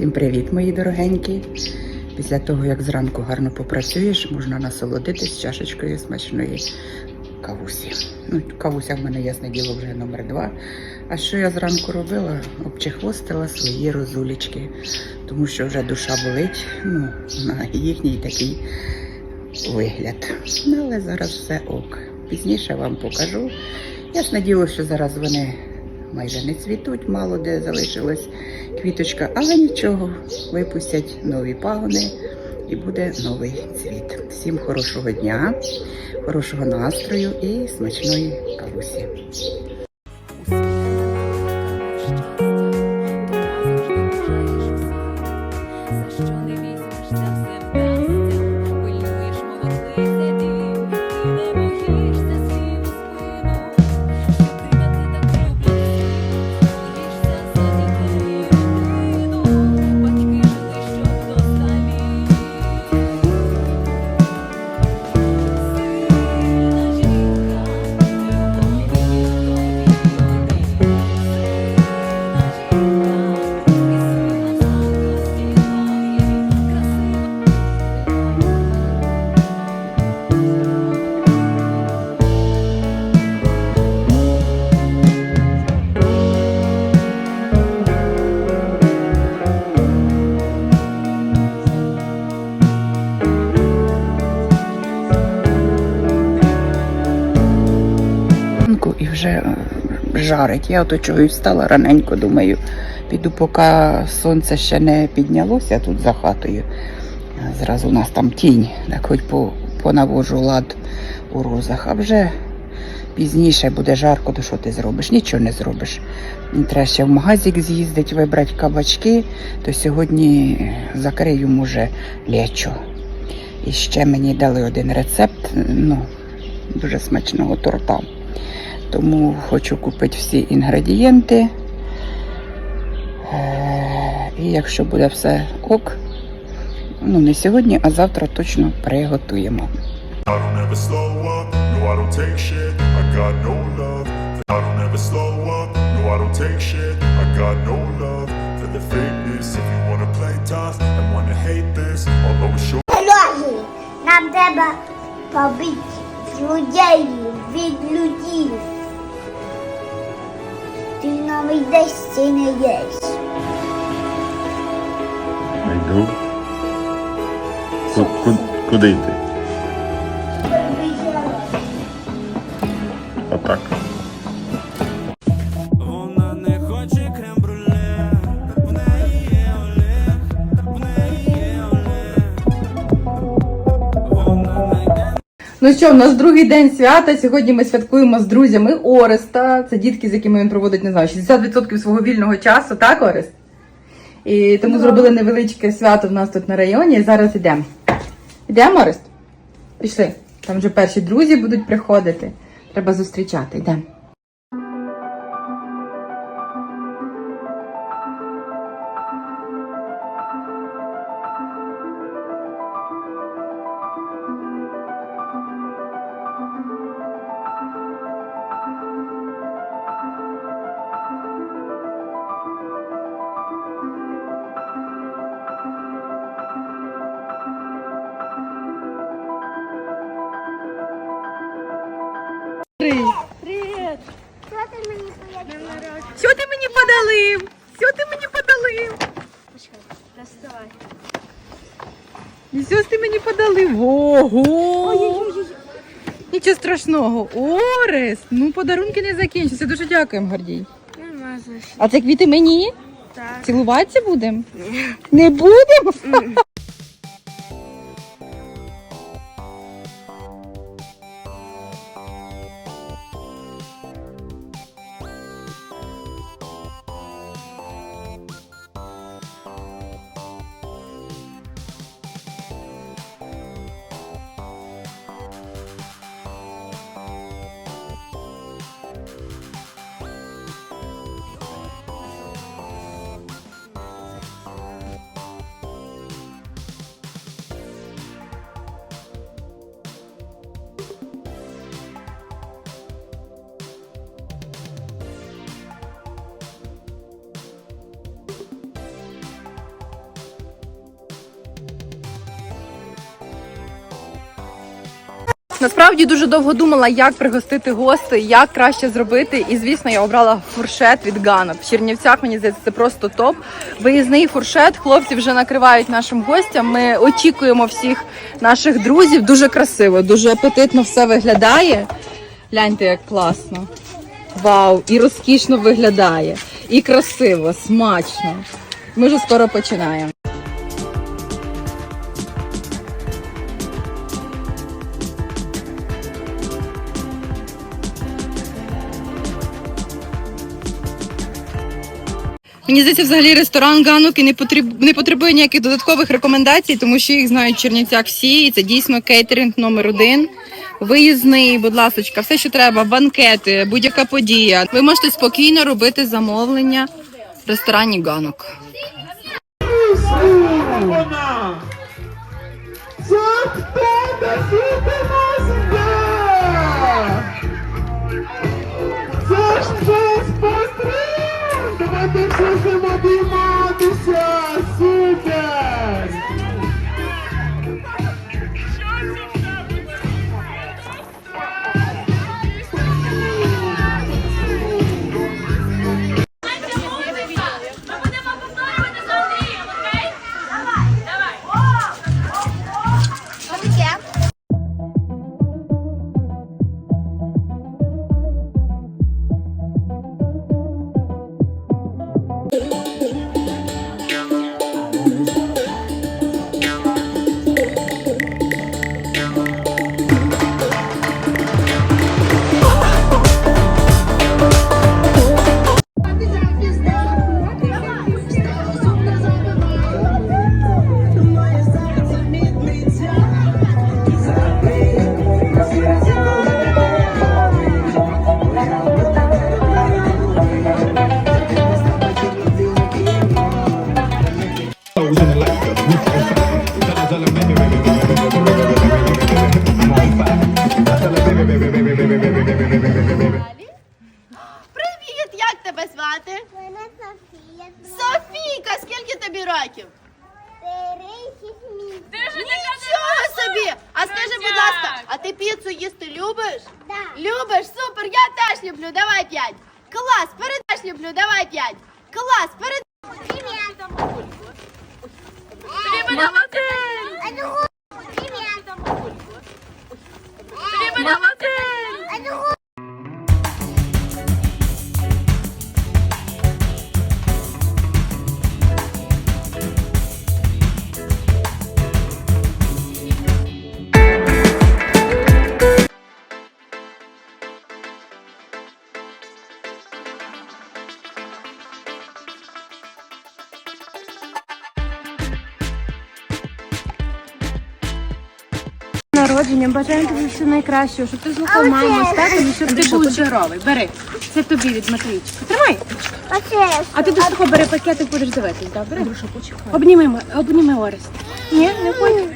Всім привіт, мої дорогенькі. Після того, як зранку гарно попрацюєш, можна насолодитись чашечкою смачної кавусі. Ну, кавуся в мене ясне діло вже номер два. А що я зранку робила? Обчехвостила свої розулічки, тому що вже душа болить ну, на їхній такий вигляд. Ну, але зараз все ок. Пізніше вам покажу. Ясне діло, що зараз вони майже не цвітуть, мало де залишилась квіточка, але нічого, випустять нові пагони і буде новий цвіт. Всім хорошого дня, хорошого настрою і смачної кавусі. Вже е, жарить. Я ото чого встала раненько, думаю, піду, поки сонце ще не піднялося тут за хатою. Зразу у нас там тінь, так хоч по, понавожу лад у розах. А вже пізніше буде жарко, то що ти зробиш? Нічого не зробиш. Треба ще в магазик з'їздити, вибрати кабачки, то сьогодні закрию, може, лечо. І ще мені дали один рецепт ну, дуже смачного торта. Тому хочу купити всі інгредієнти. Е, І якщо буде все ок, ну не сьогодні, а завтра точно приготуємо. Нам треба побити людей від людей. Ти нам йдеш, це не єш. Йду. Ку- ку- Куди йти? Ну що, в нас другий день свята. Сьогодні ми святкуємо з друзями Ореста. Це дітки, з якими він проводить, не знаю, 60% свого вільного часу, так, Орест? І тому зробили невеличке свято в нас тут на районі. І зараз йдемо. Йдемо, Орест? Пішли. Там вже перші друзі будуть приходити. Треба зустрічати. Йдемо. Що ти мені подалив? Що ти мені подалив? Доставай. І ж ти мені подалив? Ого! Нічого страшного. Орест! Ну, подарунки не закінчаться. Дуже дякуємо, Гордій. Нема за що. А це квіти мені? Так. Цілуватися будемо? Не будемо? Насправді дуже довго думала, як пригостити гостей, як краще зробити. І звісно, я обрала фуршет від ганок. В Чернівцях мені здається, це просто топ. Виїзний фуршет. Хлопці вже накривають нашим гостям. Ми очікуємо всіх наших друзів. Дуже красиво, дуже апетитно все виглядає. Гляньте, як класно. Вау! І розкішно виглядає, і красиво, смачно. Ми вже скоро починаємо. Мені здається, взагалі ресторан Ганок і не потреб... не потребує ніяких додаткових рекомендацій, тому що їх знають в Чернівцях всі. І це дійсно кейтеринг номер один. Виїзний, будь ласочка, все, що треба, банкети, будь-яка подія. Ви можете спокійно робити замовлення в ресторані Ганок. Привіт, як тебе звати? Мене Софія. Софійка, скільки тобі років? Перехід Нічого собі! А скажи, будь ласка, а ти піцу їсти любиш? Любиш? Супер, я теж люблю, давай п'ять. Клас, передаш люблю, давай п'ять. Клас, перед... Привіт. Молодець! А другу? Привіт. А другу? Народження, бажаємо тобі все найкращого, щоб ти злока мама з татом, і щоб ти був здоровий. Бери. Це тобі від Матвійчика. Тримай. А ти до того бери пакетик, будеш дивитись, добре? Обніми, обніми Орест. Ні, не хочу.